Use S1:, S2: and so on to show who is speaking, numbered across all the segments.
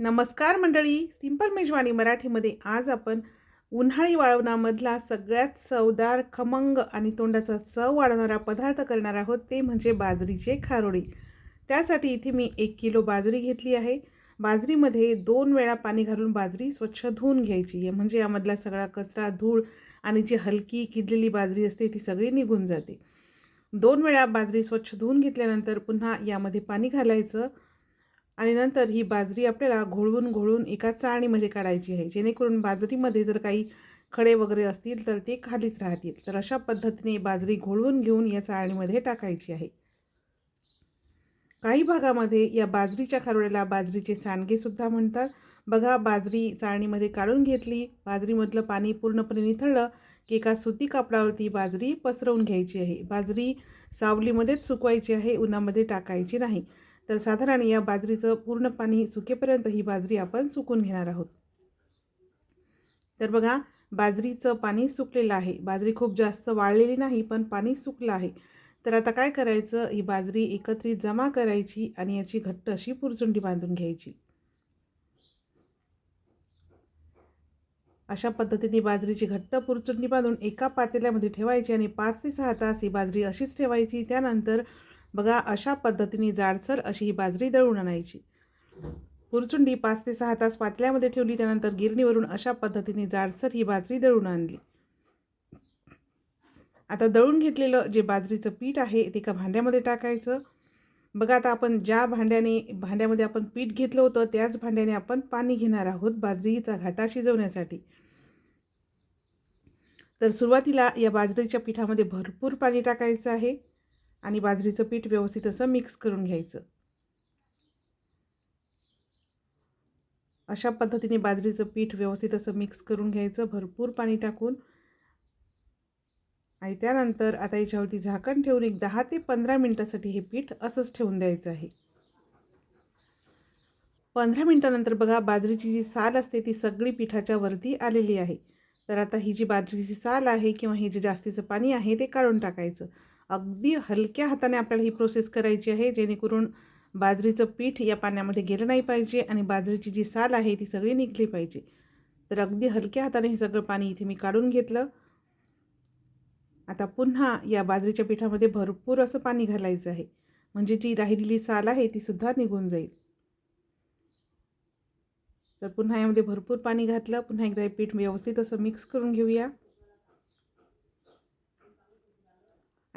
S1: नमस्कार मंडळी सिंपल मेजवानी मराठीमध्ये आज आपण उन्हाळी वाळवणामधला सगळ्यात चवदार खमंग आणि तोंडाचा चव वाढवणारा पदार्थ करणार आहोत ते म्हणजे बाजरीचे खारोडी त्यासाठी इथे मी एक किलो बाजरी घेतली आहे. बाजरीमध्ये दोन वेळा पाणी घालून बाजरी स्वच्छ धुवून घ्यायची आहे. म्हणजे यामधला सगळा कचरा धूळ आणि जी हलकी किडलेली बाजरी असते ती सगळी निघून जाते. दोन वेळा बाजरी स्वच्छ धुवून घेतल्यानंतर पुन्हा यामध्ये पाणी घालायचं. आणि नंतर ही बाजरी आपल्याला घोळवून घोळून एका चाळणीमध्ये काढायची आहे. जेणेकरून बाजरीमध्ये जर काही खडे वगैरे असतील तर ते खालीच राहतील. तर अशा पद्धतीने बाजरी घोळवून घेऊन या चाळणीमध्ये टाकायची आहे. काही भागामध्ये या बाजरीच्या खारोड्याला बाजरीचे सांडगेसुद्धा म्हणतात. बघा बाजरी चाळणीमध्ये काढून घेतली. बाजरीमधलं पाणी पूर्णपणे निथळलं की एका सुती कापडावरती बाजरी पसरवून घ्यायची आहे. बाजरी सावलीमध्येच सुकवायची आहे उन्हामध्ये टाकायची नाही. तर साधारण या बाजरीचं पूर्ण पाणी सुकेपर्यंत ही बाजरी आपण सुकून घेणार आहोत. तर बघा बाजरीचं पाणी सुकलेलं आहे. बाजरी खूप जास्त वाळलेली नाही पण पाणी सुकलं आहे. तर आता काय करायचं? ही बाजरी एकत्रित जमा करायची आणि याची घट्ट अशी पुरचुंडी बांधून घ्यायची. अशा पद्धतीने बाजरीची घट्ट पुरचुंडी बांधून एका पातेल्यामध्ये ठेवायची आणि पाच ते सहा तास ही बाजरी अशीच ठेवायची. त्यानंतर बघा अशा पद्धतीने जाडसर अशी ही बाजरी दळून आणायची. पुरचुंडी पाच ते सहा तास पातल्यामध्ये ठेवली त्यानंतर गिरणीवरून अशा पद्धतीने जाडसर ही बाजरी दळून आणली. आता दळून घेतलेलं जे बाजरीचं पीठ आहे ते एका भांड्यामध्ये टाकायचं. बघा आता आपण ज्या भांड्याने भांड्यामध्ये आपण पीठ घेतलं होतं त्याच भांड्याने आपण पाणी घेणार आहोत बाजरीचा घाटा शिजवण्यासाठी. तर सुरुवातीला या बाजरीच्या पिठामध्ये भरपूर पाणी टाकायचं आहे. आणि बाजरीचं पीठ व्यवस्थित असं मिक्स करून घ्यायचं. अशा पद्धतीने बाजरीचं पीठ व्यवस्थित असं मिक्स करून घ्यायचं भरपूर पाणी टाकून. आणि त्यानंतर आता याच्यावरती झाकण ठेवून एक दहा ते पंधरा मिनटासाठी हे पीठ असंच ठेवून द्यायचं आहे. पंधरा मिनटानंतर बघा बाजरीची जी साल असते ती सगळी पिठाच्या वरती आलेली आहे. तर आता ही जी बाजरीची साल आहे किंवा हे जे जास्तीचं पाणी आहे ते काढून टाकायचं. अगदी हलक्या हाताने आपल्याला ही प्रोसेस करायची आहे जेणेकरून बाजरीचं पीठ या पाण्यामध्ये गेलं नाही पाहिजे आणि बाजरीची जी साल आहे ती सगळी निघली पाहिजे. तर अगदी हलक्या हाताने हे सगळं पाणी इथे मी काढून घेतलं. आता पुन्हा या बाजरीच्या पिठामध्ये भरपूर असं पाणी घालायचं आहे. म्हणजे जी राहिलेली साल आहे ती सुद्धा निघून जाईल. तर पुन्हा यामध्ये भरपूर पाणी घातलं. पुन्हा एकदा हे पीठ व्यवस्थित असं मिक्स करून घेऊया.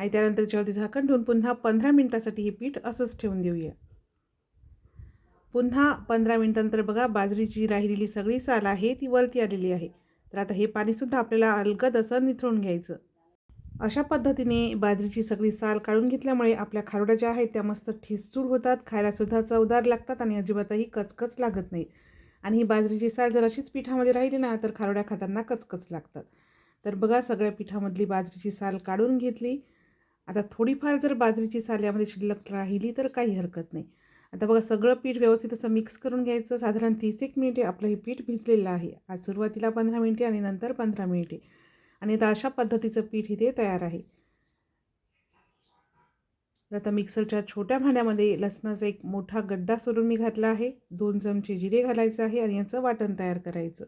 S1: आणि त्यानंतर याच्यावरती झाकण ठेवून पुन्हा पंधरा मिनटासाठी हे पीठ असंच ठेवून देऊया. पुन्हा पंधरा मिनटानंतर बघा बाजरीची राहिलेली सगळी साल आहे ती वरती आलेली आहे. तर आता हे पाणीसुद्धा आपल्याला अलगद असं निथळून घ्यायचं. अशा पद्धतीने बाजरीची सगळी साल काढून घेतल्यामुळे आपल्या खारोड्या ज्या आहेत त्या मस्त ठिसूळ होतात खायलासुद्धा चवदार लागतात आणि अजिबातही कचकच लागत नाहीत. आणि ही बाजरीची साल जर अशीच पिठामध्ये राहिली ना तर खारोड्या खाताना कचकच लागतात. तर बघा सगळ्या पिठामधली बाजरीची साल काढून घेतली. आता थोडीफार जर बाजरीची साल यामध्ये शिल्लक राहिली तर काही हरकत नाही. आता बघा सगळं पीठ व्यवस्थित असं मिक्स करून घ्यायचं. साधारण तीस एक मिनिटे आपलं हे पीठ भिजलेलं आहे. आज सुरुवातीला पंधरा मिनिटे आणि नंतर पंधरा मिनिटे. आणि आता अशा पद्धतीचं पीठ इथे तयार आहे. आता मिक्सरच्या छोट्या भांड्यामध्ये लसणाचा एक मोठा गड्डा सोडून मी घातला आहे. दोन चमचे जिरे घालायचं आहे आणि याचं वाटण तयार करायचं.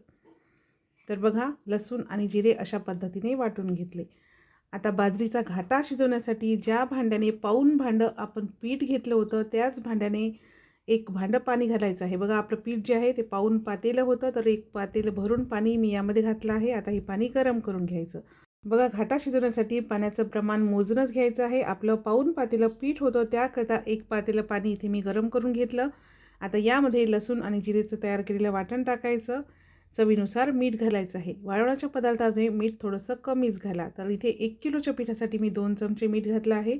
S1: तर बघा लसूण आणि जिरे अशा पद्धतीने वाटून घेतले. आता बाजरीचा घाटा शिजवण्यासाठी ज्या भांड्याने पाऊन भांडं आपण पीठ घेतलं होतं त्याच भांड्याने एक भांडं पाणी घालायचं आहे. बघा आपलं पीठ जे आहे ते पाऊन पातेलं होतं तर एक पातेलं भरून पाणी मी यामध्ये घातलं आहे. आता हे पाणी गरम करून घ्यायचं. बघा घाटा शिजवण्यासाठी पाण्याचं प्रमाण मोजूनच घ्यायचं आहे. आपलं पाऊन पातेलं पीठ होतं त्याकरता एक पातेलं पाणी इथे मी गरम करून घेतलं. आता यामध्ये लसूण आणि जिरेचं तयार केलेलं वाटण टाकायचं. चवीनुसार मीठ घालायचं आहे. वाळवण्याच्या पदार्थामध्ये मीठ थोडंसं कमीच घाला. तर इथे एक किलोच्या पिठासाठी मी दोन चमचे मीठ घातलं आहे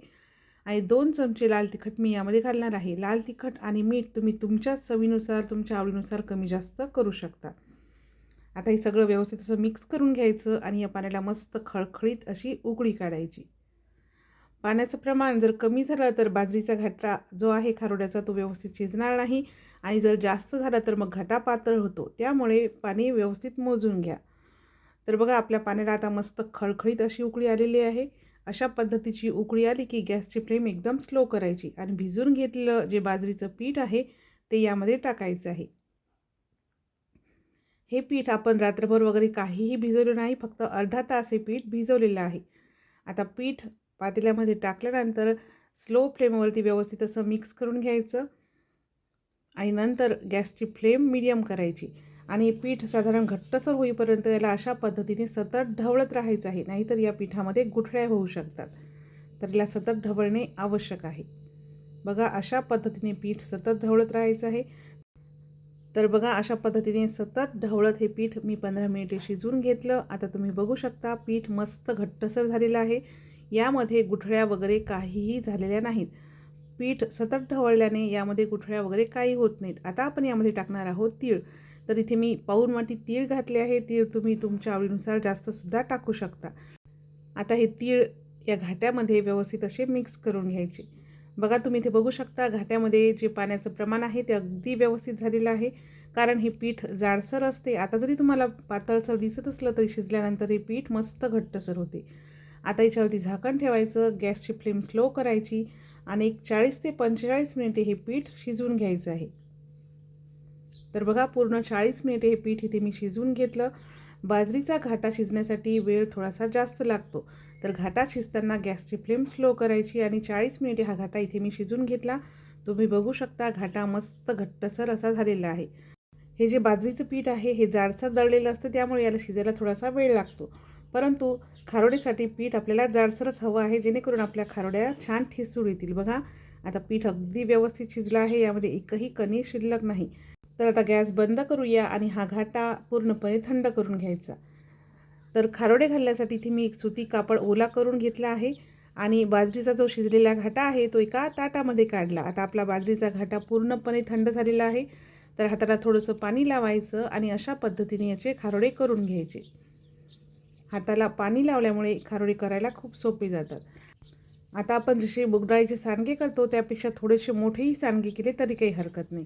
S1: आणि दोन चमचे लाल तिखट मी यामध्ये घालणार आहे. लाल तिखट आणि मीठ तुम्ही तुमच्या चवीनुसार तुमच्या आवडीनुसार कमी जास्त करू शकता. आता हे सगळं व्यवस्थित असं मिक्स करून घ्यायचं आणि या पाण्याला मस्त खळखळीत अशी उकळी काढायची. पाण्याचं प्रमाण जर कमी झालं तर बाजरीचा घाटा जो आहे खारोड्याचा तो व्यवस्थित शिजणार नाही. आणि जर जास्त झाला तर मग घटा पातळ होतो. त्यामुळे पाणी व्यवस्थित मोजून घ्या. तर बघा आपल्या पाण्याला आता मस्त खळखळीत अशी उकळी आलेली आहे. अशा पद्धतीची उकळी आली की गॅसची फ्लेम एकदम स्लो करायची आणि भिजून घेतलेलं जे बाजरीचं पीठ आहे ते यामध्ये टाकायचं आहे. हे पीठ आपण रात्रभर वगैरे काहीही भिजवलं नाही फक्त अर्धा तास हे पीठ भिजवलेलं आहे. आता पीठ पातेल्यामध्ये टाकल्यानंतर स्लो फ्लेमवरती व्यवस्थित असं मिक्स करून घ्यायचं. आणि नंतर गॅसची फ्लेम मिडियम करायची. आणि पीठ साधारण घट्टसर होईपर्यंत याला अशा पद्धतीने सतत ढवळत राहायचं आहे. नाहीतर या पिठामध्ये गुठळ्या होऊ शकतात. तर याला सतत ढवळणे आवश्यक आहे. बघा अशा पद्धतीने पीठ सतत ढवळत राहायचं आहे. तर बघा अशा पद्धतीने सतत ढवळत हे पीठ मी पंधरा मिनिटे शिजवून घेतलं. आता तुम्ही बघू शकता पीठ मस्त घट्टसर झालेलं आहे. यामध्ये गुठळ्या वगैरे काहीही झालेल्या नाहीत. पीठ सतत ढवळल्याने यामध्ये गुठळ्या वगैरे काही होत नाहीत. आता आपण यामध्ये टाकणार आहोत तीळ. तर इथे मी पाऊन वाटी तीळ घातले आहे. तीळ तुम्ही तुमच्या आवडीनुसार जास्तसुद्धा टाकू शकता. आता हे तीळ या घाट्यामध्ये व्यवस्थित असे मिक्स करून घ्यायचे. बघा तुम्ही इथे बघू शकता घाट्यामध्ये जे पाण्याचं प्रमाण आहे ते अगदी व्यवस्थित झालेलं आहे. कारण हे पीठ जाडसर असते. आता जरी तुम्हाला पातळसर दिसत असलं तरी शिजल्यानंतर हे पीठ मस्त घट्टसर होते. आता याच्यावरती झाकण ठेवायचं गॅसची फ्लेम स्लो करायची आणि एक चाळीस ते पंचेचाळीस मिनिटे हे पीठ शिजवून घ्यायचं आहे. तर बघा पूर्ण चाळीस मिनिटे हे पीठ इथे मी शिजवून घेतलं. बाजरीचा घाटा शिजण्यासाठी वेळ थोडासा जास्त लागतो. तर घाटा शिजताना गॅसची फ्लेम स्लो करायची आणि चाळीस मिनिटे हा घाटा इथे मी शिजून घेतला. तुम्ही बघू शकता घाटा मस्त घट्टसर असा झालेला आहे. हे जे बाजरीचं पीठ आहे हे जाडसर दळलेलं असतं त्यामुळे याला शिजायला थोडासा वेळ लागतो. परंतु खारोडीसाठी पीठ आपल्याला जाडसरच हवं आहे जेणेकरून आपल्या खारोड्या छान ठिसूळ येतील. बघा आता पीठ अगदी व्यवस्थित शिजलं आहे यामध्ये एकही कणी शिल्लक नाही. तर आता गॅस बंद करूया आणि हा घाटा पूर्णपणे थंड करून घ्यायचा. तर खारोडे घालण्यासाठी इथे मी एक सुती कापड ओला करून घेतला आहे आणि बाजरीचा जो शिजलेला घाटा आहे तो एका ताटामध्ये काढला. आता आपला बाजरीचा घाटा पूर्णपणे थंड झालेला आहे. तर हाताला थोडंसं पाणी लावायचं आणि अशा पद्धतीने याचे खारोडे करून घ्यायचे. हाताला पाणी लावल्यामुळे खारोळी करायला खूप सोपी जातात. आता आपण जसे बुगडाळीचे सांडगे करतो त्यापेक्षा थोडेसे मोठेही सांडगे केले तरी काही हरकत नाही.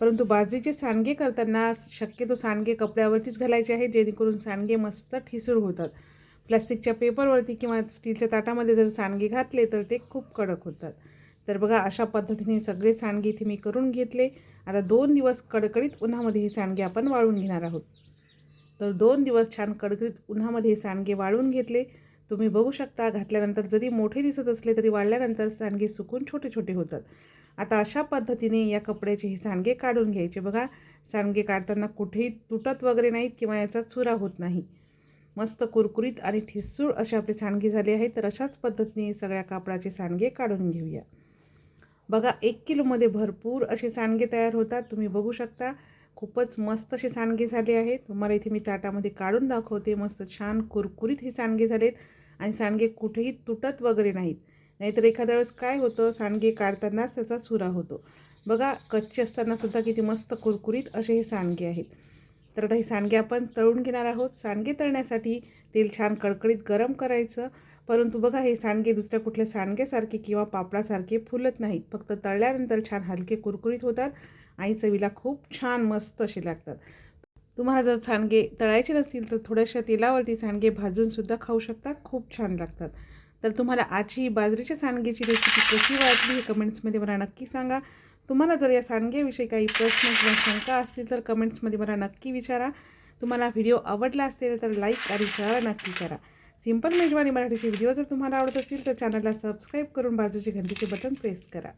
S1: परंतु बाजरीचे सांडगे करताना शक्यतो सांडगे कपड्यावरतीच घालायचे आहे जेणेकरून सांडगे मस्त ठिसूळ होतात. प्लास्टिकच्या पेपरवरती किंवा स्टीलच्या ताटामध्ये जर सांडगे घातले तर ते खूप कडक होतात. तर बघा अशा पद्धतीने सगळे सांडगे इथे मी करून घेतले. आता दोन दिवस कडकडीत उन्हामध्ये हे सांडगे आपण वाळून घेणार आहोत. तर दोन दिवस छान कडकडीत उन्हामध्ये हे सांडगे वाळून घेतले. तुम्ही बघू शकता घातल्यानंतर जरी मोठे दिसत असले तरी वाळल्यानंतर सांडगे सुकून छोटे छोटे होतात. आता अशा पद्धतीने या कपड्याचे हे सांडगे काढून घ्यायचे. बघा सांडगे काढताना कुठेही तुटत वगैरे नाहीत किंवा याचा चुरा होत नाही. मस्त कुरकुरीत आणि ठिसूळ असे आपले सांडगे झाले आहेत. तर अशाच पद्धतीने सगळ्या कापडाचे सांडगे काढून घेऊया. बघा एक किलोमध्ये भरपूर असे सांडगे तयार होतात. तुम्ही बघू शकता खूपच मस्त असे सांडगे झाले आहेत. तुम्हाला इथे मी ताटामध्ये काढून दाखवते. मस्त छान कुरकुरीत हे सांडगे झालेत आणि सांडगे कुठेही तुटत वगैरे नाहीत. नाहीतर एखाद्या वेळेस काय होतं सांडगे काढतानाच त्याचा सुरा होतो. बघा कच्चे असतानासुद्धा किती मस्त कुरकुरीत असे हे सांडगे आहेत. तर आता हे सांडगे आपण तळून घेणार आहोत. सांडगे तळण्यासाठी तेल छान कडकडीत गरम करायचं. परंतु बघा हे सांडगे दुसऱ्या कुठल्या सांडग्यासारखे किंवा पापडासारखे फुलत नाहीत. फक्त तळल्यानंतर छान हलके कुरकुरीत होतात. आणि चवीला खूप छान मस्त असे लागतात. तुम्हाला जर सांडगे तळायचे नसतील तर थोड्याशा तेलावरती सांडगे भाजूनसुद्धा खाऊ शकता. खूप छान लागतात. तर तुम्हाला आजची बाजरीच्या सांडगेची रेसिपी कशी वाटली हे कमेंट्समध्ये मला नक्की सांगा. तुम्हाला जर या सांडग्याविषयी काही प्रश्न किंवा शंका असतील तर कमेंट्समध्ये मला नक्की विचारा. तुम्हाला व्हिडिओ आवडला असेल तर लाईक आणि शेअर नक्की करा. सिंपल मेजवानी मराठीचे व्हिडिओ जर तुम्हाला आवडत असतील तर चॅनलला सबस्क्राईब करून बाजूचे घंटीचे बटन प्रेस करा.